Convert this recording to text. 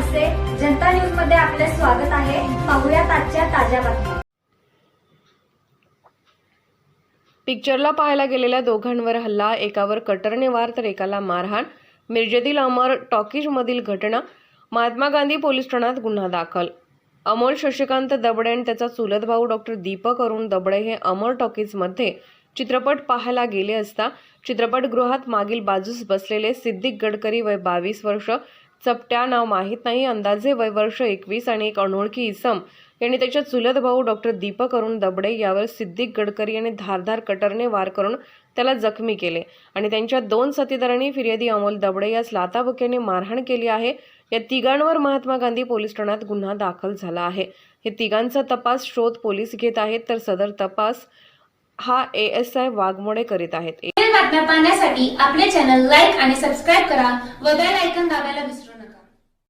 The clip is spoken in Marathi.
जनता न्यूजमध्ये आपले स्वागत आहे. पाहुयात आजच्या ताज्या बातम्या. पिक्चरला पाहायला गेलेल्या दोघांवर हल्ला एकावर कटरने वार तर एकाला मारहाण. मिरजेतील अमर टॉकीजमधील घटना महात्मा गांधी पोलीस ठाण्यात गुन्हा दाखल. अमोल शशिकांत दबडे आणि त्याचा चुलत भाऊ डॉक्टर दीपक अरुण दबडे हे अमर टॉकीजमध्ये चित्रपट पाहायला गेले असता चित्रपटगृहात मागील बाजूस बसलेले सिद्धिक गडकरी वय बावीस वर्ष चपट्या नाव माहीत नाही अंदाजे वय वर्ष एकवीस आणि एक अनोळखी इसम. यांनी त्याच्या चुलत भाऊ डॉक्टर दीपक अरुण दबडे यावर सिद्दीक गडकरी यांनी धारधार कटरने वार करून त्याला जखमी केले आणि त्यांच्या दोन साथीदारांनी फिर्यादी अमोल दबडे यास लाताबुक्याने मारहाण केली आहे. या तिघांवर महात्मा गांधी पोलीस ठाण्यात गुन्हा दाखल झाला आहे. हे तिघांचा तपास शोध पोलीस घेत आहेत तर सदर तपास हा ए एस आय वाघमोडे करीत आहेत. बातम्या पाहण्यासाठी आपले चॅनल लाईक आणि सबस्क्राईब करा व बेल आयकन दाबायला विसरू नका.